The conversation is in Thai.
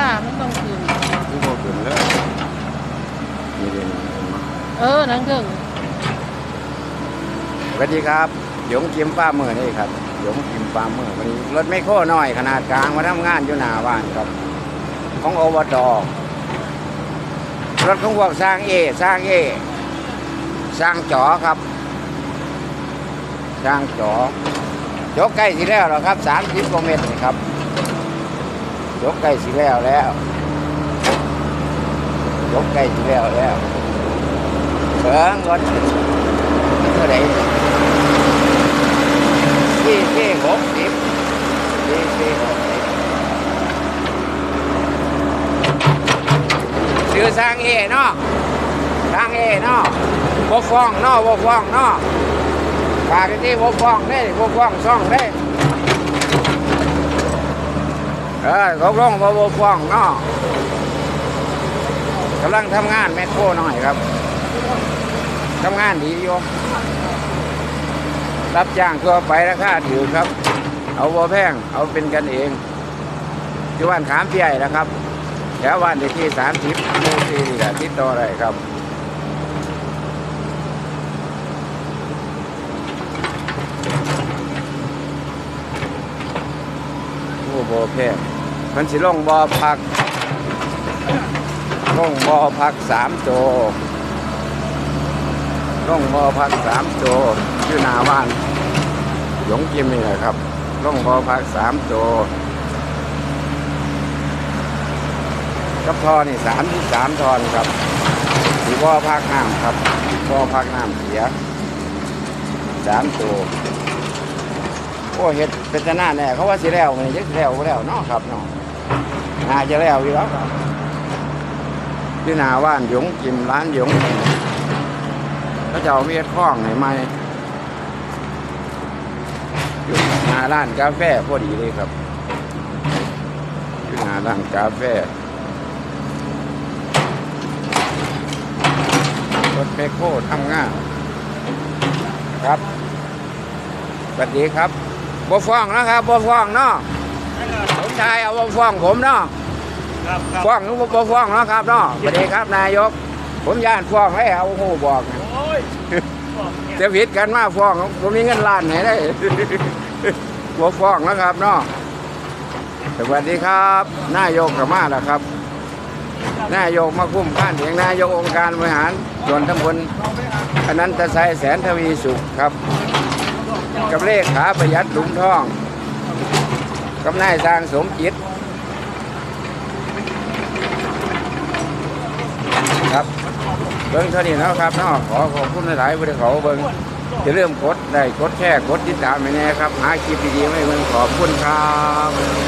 ลามันต้องคืนที่บ่ขึ้นเลยนี่เด่นเออนังเกิงสวัสดีครับหยงกิมฟ้ามือนี่ครับหยงกิมฟ้ามือวันนี้รถไม่โค้น้อยขนาดกลางมาทำงานอยู่หน้าบ้านครับ ของอบตรถของพวกสร้างเอสร้างเอสร้างจอครับสร้างจอยกใกล้สิแล้วหรอครับสามสิบกว่าเมตรครับ ยกใกล้สิแล้วแล้วยกใกล้สิแล้วแล้วเบิ้งรถเท่าไหร่ที่ที่หกสิบที่ที่หกสิบซื้อสร้างเอเนาะสร้างเอเนาะบ่ฟ้องเนาะบ่ฟ้องเนาะฝากที่พวกฟ้องได้พวกฟ้องซ่องได้ เออเขาร้องว่าพวกฟ้องเนาะกำลังทำงานแมคโครหน่อยครับทำงานดีอยู่รับจ้างทั่วไปราคาถือครับ เอาบ่แพงเอาเป็นกันเองอยู่บ้านขามเปียนะครับแถวบ้านที่สามสิบหมู่สี่นี่แหละติดต่อได้ครับโอ้บ่อแพง มันสิลงบอพักลงบอพักสามโจลงบ่อพักสามโจอยู่หน้าบ้านหยงกิมนี่แหละครับลงบอพักสามโจกับทอนี่สามที่สามทอนครับสีบอพักน้ำครับบอพักน้ำเสียสามโจโอ้เห็ดเป็นจะหน้าแน่เขาว่าสิแล้วมันจะแล้วแล้วเนาะครับเนาะ น่าจะแล้วอยู่แล้วที่นาว่านหยงกิมร้านหยงเขาจะเอาเมียดข้องไหนมาอยู่หน้าร้านกาแฟพอดีเลยครับอยู่หน้าร้านกาแฟรถเปโคทำงานครับสวัสดีครับบ่ฟ้องนะครับบ่ฟ้องเนาะ ชายเอาบ่ฟ้องผมเนาะครับครับฟ้องหรือบ่ฟ้องเนาะครับเนาะสวัสดีครับนายก ผมย่านฟ้องให้เอาหูบอกนะโอ้ยบอกเนี่ยจะผิดกันมาฟ้องผมมีเงินล้านไหนได้ บ่ฟ้องนะครับเนาะสวัสดีครับนายกกับมาแล้วครับ นายกมาคุ้มข้านเสียงนายกองค์การบริหารส่วนตำบลอนันตไซแสนทวีสุขครับ กับเลขาประหยัดหลุมทอง กับนายสร้างสมจิตครับ เบิ้งเท่านี้แล้วครับนอขอขอบคุณหลายๆบริเขาเบิ้งจะเริ่มกดได้กดแช่กดติดตามไปแน่ครับ หาคลิปดีๆไม่เบิ้งขอบคุณครับ